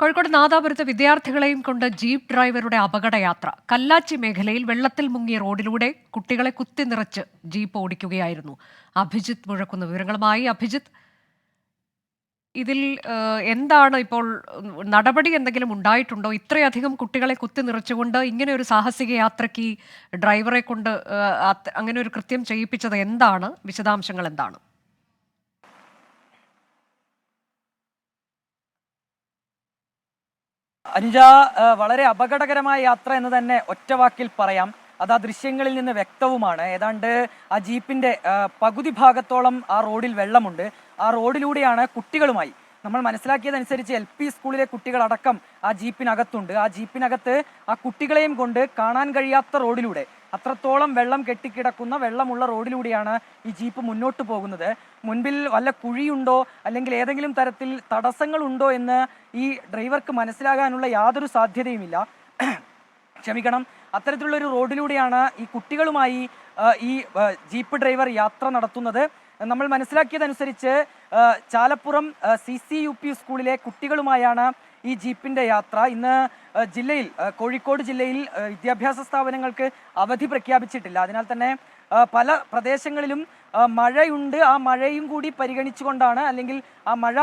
കോഴിക്കോട് നാദാപുരത്ത് വിദ്യാർത്ഥികളെയും കൊണ്ട് ജീപ്പ് ഡ്രൈവറുടെ അപകടയാത്ര. കല്ലാച്ചി മേഖലയിൽ വെള്ളത്തിൽ മുങ്ങിയ റോഡിലൂടെ കുട്ടികളെ കുത്തി നിറച്ച് ജീപ്പ് ഓടിക്കുകയായിരുന്നു. അഭിജിത്ത് മുഴക്കുന്ന വിവരങ്ങളുമായി. അഭിജിത്ത് ഇതിൽ എന്താണ് ഇപ്പോൾ നടപടി എന്തെങ്കിലും ഉണ്ടായിട്ടുണ്ടോ? ഇത്രയധികം കുട്ടികളെ കുത്തി നിറച്ചുകൊണ്ട് ഇങ്ങനെ ഒരു സാഹസിക യാത്രയ്ക്ക് ഡ്രൈവറെ കൊണ്ട് അങ്ങനെ ഒരു കൃത്യം ചെയ്യിപ്പിച്ചത് എന്താണ്? വിശദാംശങ്ങൾ എന്താണ്? അനുജ വളരെ അപകടകരമായ യാത്ര എന്ന് തന്നെ ഒറ്റ വാക്കിൽ പറയാം. അത് ആ ദൃശ്യങ്ങളിൽ നിന്ന് വ്യക്തവുമാണ്. ഏതാണ്ട് ആ ജീപ്പിന്റെ പകുതി ഭാഗത്തോളം ആ റോഡിൽ വെള്ളമുണ്ട്. ആ റോഡിലൂടെയാണ് കുട്ടികളുമായി. നമ്മൾ മനസ്സിലാക്കിയതനുസരിച്ച് എൽ പി സ്കൂളിലെ കുട്ടികളടക്കം ആ ജീപ്പിനകത്തുണ്ട്. ആ ജീപ്പിനകത്ത് ആ കുട്ടികളെയും കൊണ്ട് കാണാൻ കഴിയാത്ത റോഡിലൂടെ അത്രത്തോളം വെള്ളം കെട്ടിക്കിടക്കുന്ന വെള്ളമുള്ള റോഡിലൂടെയാണ് ഈ ജീപ്പ് മുന്നോട്ട് പോകുന്നത്. മുൻപിൽ വല്ല കുഴിയുണ്ടോ? അല്ലെങ്കിൽ ഏതെങ്കിലും തരത്തിൽ തടസ്സങ്ങളുണ്ടോ എന്ന് ഈ ഡ്രൈവർക്ക് മനസ്സിലാകാനുള്ള യാതൊരു സാധ്യതയുമില്ല. ക്ഷമിക്കണം. അത്തരത്തിലുള്ളൊരു റോഡിലൂടെയാണ് ഈ കുട്ടികളുമായി ഈ ജീപ്പ് ഡ്രൈവർ യാത്ര നടത്തുന്നത്. നമ്മൾ മനസ്സിലാക്കിയതനുസരിച്ച് Chalappuram C C U P സ്കൂളിലെ കുട്ടികളുമായാണ് ഈ ജീപ്പിന്റെ യാത്ര. ഇന്ന് ജില്ലയിൽ കോഴിക്കോട് ജില്ലയിൽ വിദ്യാഭ്യാസ സ്ഥാപനങ്ങൾക്ക് അവധി പ്രഖ്യാപിച്ചിട്ടില്ല. അതിനാൽ തന്നെ പല പ്രദേശങ്ങളിലും മഴയുണ്ട്. ആ മഴയും കൂടി പരിഗണിച്ചുകൊണ്ടാണ് അല്ലെങ്കിൽ ആ മഴ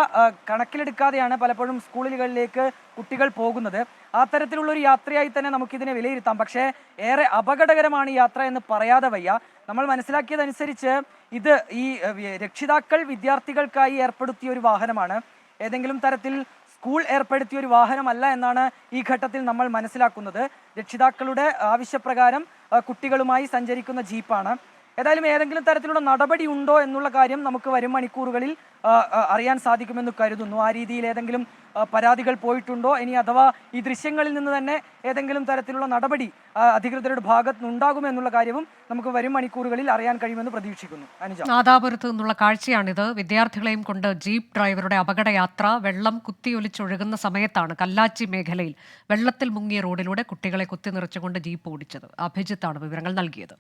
കണക്കിലെടുക്കാതെയാണ് പലപ്പോഴും സ്കൂളുകളിലേക്ക് കുട്ടികൾ പോകുന്നത്. ആ തരത്തിലുള്ള ഒരു യാത്രയായി തന്നെ നമുക്കിതിനെ വിലയിരുത്താം. പക്ഷേ ഏറെ അപകടകരമാണ് യാത്ര എന്ന് പറയാതെ വയ്യ. നമ്മൾ മനസ്സിലാക്കിയതനുസരിച്ച് ഇത് ഈ രക്ഷിതാക്കൾ വിദ്യാർത്ഥികൾക്കായി ഏർപ്പെടുത്തിയ ഒരു വാഹനമാണ്. ഏതെങ്കിലും തരത്തിൽ സ്കൂൾ ഏർപ്പെടുത്തിയ ഒരു വാഹനമല്ല എന്നാണ് ഈ ഘട്ടത്തിൽ നമ്മൾ മനസ്സിലാക്കുന്നത്. രക്ഷിതാക്കളുടെ ആവശ്യപ്രകാരം കുട്ടികളുമായി സഞ്ചരിക്കുന്ന ജീപ്പാണ്. ഏതായാലും ഏതെങ്കിലും തരത്തിലുള്ള നടപടി ഉണ്ടോ എന്നുള്ള കാര്യം നമുക്ക് വരും മണിക്കൂറുകളിൽ അറിയാൻ സാധിക്കുമെന്ന് കരുതുന്നു. ആ രീതിയിൽ ഏതെങ്കിലും പരാതികൾ പോയിട്ടുണ്ടോ? ഇനി അഥവാ ഈ ദൃശ്യങ്ങളിൽ നിന്ന് തന്നെ ഏതെങ്കിലും തരത്തിലുള്ള നടപടി അധികൃതരുടെ ഭാഗത്ത് നിന്നുണ്ടാകുമെന്നുള്ള കാര്യവും നമുക്ക് വരും മണിക്കൂറുകളിൽ അറിയാൻ കഴിയുമെന്ന് പ്രതീക്ഷിക്കുന്നു. നാദാപുരത്ത് നിന്നുള്ള കാഴ്ചയാണിത്. വിദ്യാർത്ഥികളെയും കൊണ്ട് ജീപ്പ് ഡ്രൈവറുടെ അപകടയാത്ര വെള്ളം കുത്തിയൊലിച്ചൊഴുകുന്ന സമയത്താണ് കല്ലാച്ചി മേഖലയിൽ വെള്ളത്തിൽ മുങ്ങിയ റോഡിലൂടെ കുട്ടികളെ കുത്തി നിറച്ചുകൊണ്ട് ജീപ്പ് ഓടിച്ചത്. അഭിജിത്താണ് വിവരങ്ങൾ നൽകിയത്.